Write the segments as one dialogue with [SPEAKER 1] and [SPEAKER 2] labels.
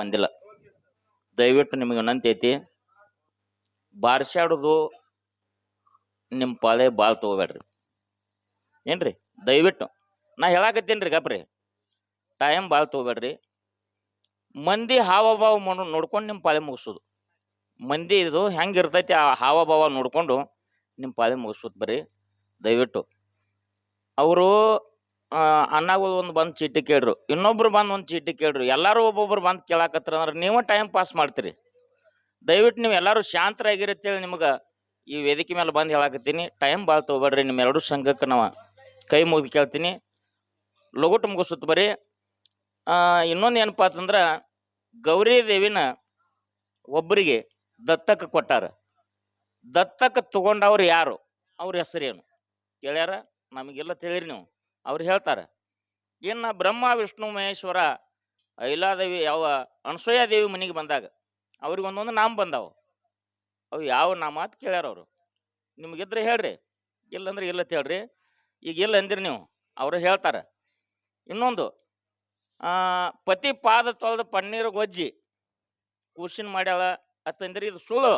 [SPEAKER 1] ಬಂದಿಲ್ಲ. ದಯವಿಟ್ಟು ನಿಮಗೆ ವಿನಂತಿ ಐತಿ ಬಾರ್ಸಾಡೋದು ನಿಮ್ಮ ಪಾಳೆ ಭಾಳ ತಗೋಬೇಡ್ರಿ. ಏನ್ರಿ? ದಯವಿಟ್ಟು, ನಾ ಹೇಳಾಕತ್ತೀನಿ ರೀ ಗಪ್ರಿ. ಟೈಮ್ ಭಾಳ ತಗೋಬೇಡ್ರಿ. ಮಂದಿ ಹಾವಭಾವ ಮಾಡು ನೋಡ್ಕೊಂಡು ನಿಮ್ಮ ಪಾಳೆ ಮುಗಿಸೋದು. ಮಂದಿ ಇದು ಹೆಂಗೆ ಇರ್ತೈತಿ ಆ ಹಾವಭಾವ ನೋಡಿಕೊಂಡು ನಿಮ್ಮ ಪಾಳೆ ಮುಗಿಸೋದು ಬರ್ರಿ. ದಯವಿಟ್ಟು, ಅವರು ಅಣ್ಣಗಳು ಒಂದು ಬಂದು ಚೀಟಿ ಕೇಳ್ರು. ಇನ್ನೊಬ್ರು ಬಂದು ಒಂದು ಚೀಟಿ ಕೇಳ್ರು. ಎಲ್ಲರೂ ಒಬ್ಬೊಬ್ರು ಬಂದು ಕೇಳಾಕತ್ರ ಅಂದ್ರೆ ನೀವು ಟೈಮ್ ಪಾಸ್ ಮಾಡ್ತೀರಿ. ದಯವಿಟ್ಟು ನೀವು ಎಲ್ಲರೂ ಶಾಂತರಾಗಿರಿ ಅಂತೇಳಿ ನಿಮ್ಗೆ ಈ ವೇದಿಕೆ ಮೇಲೆ ಬಂದು ಹೇಳಾಕತ್ತೀನಿ. ಟೈಮ್ ಭಾಳ ತೊಗೊಬೇಡ್ರಿ ನಿಮ್ಮ ಎರಡು ಸಂಘಕ್ಕೆ ನಾವು ಕೈ ಮುಗಿದು ಕೇಳ್ತೀನಿ. ಲಗುಟ್ ಮುಗಿಸುತ್ತ ಬರ್ರಿ. ಇನ್ನೊಂದು ಏನಪ್ಪ ಅಂತಂದ್ರೆ ಗೌರಿ ದೇವಿನ ಒಬ್ಬರಿಗೆ ದತ್ತಕ್ಕೆ ಕೊಟ್ಟಾರ. ದತ್ತಕ್ಕೆ ತಗೊಂಡವ್ರು ಯಾರು? ಅವ್ರ ಹೆಸರೇನು? ಕೇಳ್ಯಾರ? ನಮಗೆಲ್ಲ ತಿಳಿರಿ ನೀವು. ಅವ್ರು ಹೇಳ್ತಾರೆ, ಇನ್ನು ಬ್ರಹ್ಮ, ವಿಷ್ಣು, ಮಹೇಶ್ವರ, ಐಲಾದೇವಿ, ಯಾವ ಅನಸೂಯ ದೇವಿ ಮನೆಗೆ ಬಂದಾಗ ಅವ್ರಿಗೆ ಒಂದೊಂದು ನಾಮ ಬಂದಾವು. ಅವು ಯಾವ ನಾಮ ಅಂತ ಕೇಳ್ಯಾರ ಅವರು. ನಿಮಗಿದ್ರೆ ಹೇಳ್ರಿ, ಇಲ್ಲಂದ್ರೆ ಇಲ್ಲ ಹೇಳ್ರಿ. ಈಗ ಇಲ್ಲ ಅಂದಿರಿ ನೀವು, ಅವರು ಹೇಳ್ತಾರೆ. ಇನ್ನೊಂದು ಪತಿ ಪಾದ ತೊಳೆದು ಪನ್ನೀರ್ ಗೊಜ್ಜಿ, ಕೂಸಿನ ಮಾಡ್ಯಾಳ ಅಂತಂದ್ರೆ ಇದು ಸುಳ್ಳು.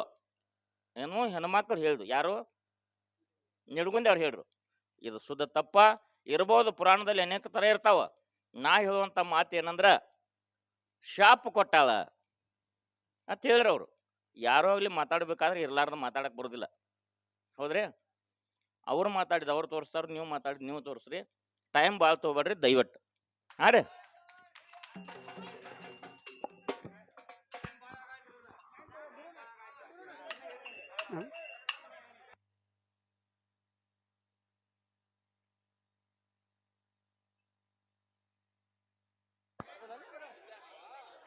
[SPEAKER 1] ಏನು ಹೆಣ್ಮಕ್ಳು ಹೇಳ್ದು, ಯಾರು? ನಿಡ್ಗುಂದಿ ಅವ್ರು ಹೇಳ್ರು, ಇದು ಶುದ್ಧ ತಪ್ಪ ಇರ್ಬೋದು, ಪುರಾಣದಲ್ಲಿ ಅನೇಕ ಥರ ಇರ್ತಾವ. ನಾ ಹೇಳುವಂಥ ಮಾತು ಏನಂದ್ರೆ ಶಾಪ್ ಕೊಟ್ಟಾಳ ಅಂತ ಹೇಳಿದ್ರು ಅವರು. ಯಾರೋ ಆಗಲಿ ಮಾತಾಡ್ಬೇಕಾದ್ರೆ ಇರ್ಲಾರ್ದ ಮಾತಾಡಕ್ಕೆ ಬರೋದಿಲ್ಲ. ಹೌದ್ರಿ? ಅವ್ರು ಮಾತಾಡಿದ ಅವ್ರು ತೋರಿಸ್ತಾರ ನೀವು ಮಾತಾಡಿದ ನೀವು ತೋರಿಸ್ರಿ. ಟೈಮ್ ಭಾಳ ತೊಗೊಬೇಡ್ರಿ, ದಯವಿಟ್ಟು. ಹಾಂ ರೀ?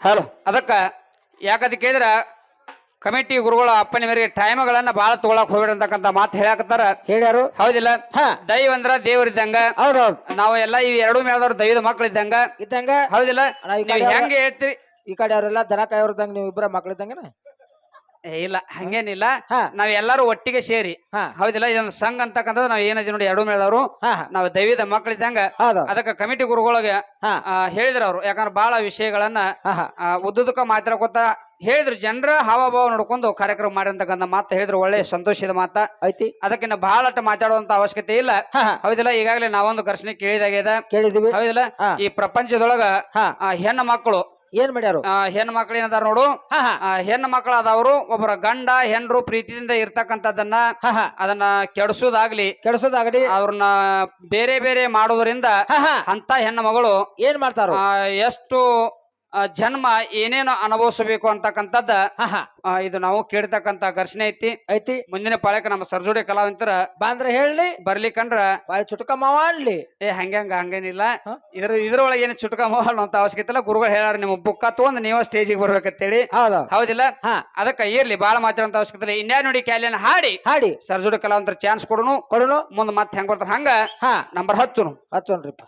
[SPEAKER 2] ಹಲೋ. ಅದಕ್ಕ ಯಾಕಂತ ಹೇಳಿದ್ರೆ ಕಮಿಟಿ ಗುರುಗಳ ಅಪ್ಪನ ಮೇರೆಗೆ ಟೈಮ್ಗಳನ್ನ ಬಹಳ ತಗೊಳಕ್ ಹೋಗ್ಬೇಡ ಅಂತಕ್ಕಂತ ಮಾತು ಹೇಳಾಕತ್ತಾರ.
[SPEAKER 3] ಹೇಳ್ಯಾರು?
[SPEAKER 2] ಹೌದಿಲ್ಲ?
[SPEAKER 3] ಹಾ.
[SPEAKER 2] ದೈವ ಅಂದ್ರ ದೇವ್ರ ಇದ್ದಂಗ.
[SPEAKER 3] ಹೌದೌದು.
[SPEAKER 2] ನಾವು ಎಲ್ಲ ಈ ಎರಡು ಮೇಲದವ್ರು ದೈವದ ಮಕ್ಳು ಇದ್ದಂಗ.
[SPEAKER 3] ಇದ್ದಂಗ?
[SPEAKER 2] ಹೌದಿಲ್ಲ? ಹೆಂಗ ಹೇಳ್ತೀರಿ?
[SPEAKER 3] ಈ ಕಡೆ ಅವರೆಲ್ಲ ದನ ಕಾಯೋರ್ದಂಗ ನೀವು ಇಬ್ಬರ ಮಕ್ಳಿದ್ದಂಗನ
[SPEAKER 2] ಏ, ಇಲ್ಲ ಹಂಗೇನಿಲ್ಲ.
[SPEAKER 3] ಹಾ.
[SPEAKER 2] ನಾವ್ ಎಲ್ಲಾರು ಒಟ್ಟಿಗೆ ಸೇರಿ.
[SPEAKER 3] ಹಾ.
[SPEAKER 2] ಹೌದಿಲ್ಲ ಇದೊಂದು ಸಂಘ ಅಂತಕ್ಕಂಥದ್ದು ನಾವ್ ಏನದಿ ನೋಡಿ ಎರಡು ಮೇಳದವರು
[SPEAKER 3] ಹಾ ಹಾ.
[SPEAKER 2] ನಾವು ದೈವದ ಮಕ್ಕಳಿದ್ದಂಗ
[SPEAKER 3] ಹೌದು.
[SPEAKER 2] ಅದಕ್ಕ ಕಮಿಟಿ ಗುರುಗಳಿಗೆ
[SPEAKER 3] ಹಾ.
[SPEAKER 2] ಹೇಳಿದ್ರ ಅವ್ರು. ಯಾಕಂದ್ರೆ ಬಹಳ ವಿಷಯಗಳನ್ನ
[SPEAKER 3] ಹಾ ಮಾತ್ರ
[SPEAKER 2] ಆ, ಉದ್ದುದಕ್ಕ ಮಾತಾಡ್ಕೊತ ಹೇಳಿದ್ರು ಜನರ ಹಾವಭಾವ ನೋಡ್ಕೊಂಡು ಕಾರ್ಯಕ್ರಮ ಮಾಡಿರ್ತಕ್ಕಂಥ ಮಾತು ಹೇಳಿದ್ರು. ಒಳ್ಳೆ ಸಂತೋಷದ ಮಾತ.
[SPEAKER 3] ಐತಿ
[SPEAKER 2] ಅದಕ್ಕಿಂತ ಬಹಳಷ್ಟು ಮಾತಾಡುವಂತ ಅವಶ್ಯಕತೆ ಇಲ್ಲ.
[SPEAKER 3] ಹಾ ಹಾ.
[SPEAKER 2] ಹೌದಿಲ್ಲ ಈಗಾಗಲೇ ನಾವೊಂದು ಘರ್ಷಣೆ ಕೇಳಿದಾಗಿದೆ
[SPEAKER 3] ಕೇಳಿದೀವಿ.
[SPEAKER 2] ಹೌದಿಲ್ಲ
[SPEAKER 3] ಹಾ.
[SPEAKER 2] ಈ ಪ್ರಪಂಚದೊಳಗ
[SPEAKER 3] ಹಾ.
[SPEAKER 2] ಆ, ಹೆಣ್ಣು ಮಕ್ಕಳು
[SPEAKER 3] ಏನ್ ಮಾಡ್ಯಾರು?
[SPEAKER 2] ಹೆಣ್ಣು ಮಕ್ಕಳು ಏನದಾರ ನೋಡು.
[SPEAKER 3] ಹೆಣ್ ಹಾ.
[SPEAKER 2] ಅದಾವ್ರು ಒಬ್ಬರ ಗಂಡ ಹೆಂಡ್ರು ಪ್ರೀತಿಯಿಂದ ಇರ್ತಕ್ಕಂಥದ್ದನ್ನ ಅದನ್ನ ಕೆಡಿಸೋದಾಗ್ಲಿ
[SPEAKER 3] ಕೆಡ್ಸೋದಾಗ್ಲಿ.
[SPEAKER 2] ಅವ್ರನ್ನ ಬೇರೆ ಬೇರೆ ಮಾಡೋದ್ರಿಂದ ಅಂತ ಹೆಣ್ಣು ಮಗಳು
[SPEAKER 3] ಏನ್ ಮಾಡ್ತಾರ?
[SPEAKER 2] ಎಷ್ಟು ಜನ್ಮ ಏನೇನು ಅನುಭವಿಸಬೇಕು ಅಂತಕ್ಕಂಥದ್ದ ಇದು ನಾವು ಕೇಳ್ತಕ್ಕಂತ ಘರ್ಷಣೆ ಐತಿ.
[SPEAKER 3] ಐತಿ.
[SPEAKER 2] ಮುಂದಿನ ಪಾಳ್ಯಕ್ಕೆ ನಮ್ಮ ಸರ್ಜೋಡಿ ಕಲಾವಂತರ
[SPEAKER 3] ಬಾಂದ್ರ ಹೇಳಿ
[SPEAKER 2] ಬರ್ಲಿಕ್ಕಂದ್ರ
[SPEAKER 3] ಚುಟಕ ಅನ್ಲಿ.
[SPEAKER 2] ಏ ಹಂಗಂಗ ಹಂಗೇನಿಲ್ಲ? ಇದ್ರ ಇದ್ರೊಳಗೆ ಏನು ಚುಟಕ ಮಾಡೋಣ ಅಂತ ಅವಶ್ಯಕತೆ ಇಲ್ಲ. ಗುರುಗಳು ಹೇಳಾರ ನಿಮ್ಮ ಬುಕ್ಕ ತಗೊಂಡ್ ನೀವ ಸ್ಟೇಜಿಗೆ ಬರ್ಬೇಕಂತೇಳಿ.
[SPEAKER 3] ಹೌದು.
[SPEAKER 2] ಹೌದಿಲ್ಲ? ಅದಕ್ಕೆ ಇರ್ಲಿ ಬಾಳ ಅಂತ ಅವಶ್ಯಕತೆ ಇಲ್ಲ. ಇನ್ಯಾ ನೋಡಿ ಕ್ಯಾಲಿಯನ್ ಹಾಡಿ.
[SPEAKER 3] ಹಾಡಿ.
[SPEAKER 2] ಸರ್ಜೋಡಿ ಕಲಾವಂತರ ಚಾನ್ಸ್ ಕೊಡುನು.
[SPEAKER 3] ಕೊಡುನು.
[SPEAKER 2] ಮುಂದ್ ಮತ್ತೆ ಹೆಂಗ್ ಬರ್ತಾರ ಹಂಗ ನಂಬರ್ ಹತ್ತು ಹತ್ತು
[SPEAKER 3] ಹಚ್ಚೋನ್ರಿಪ್ಪ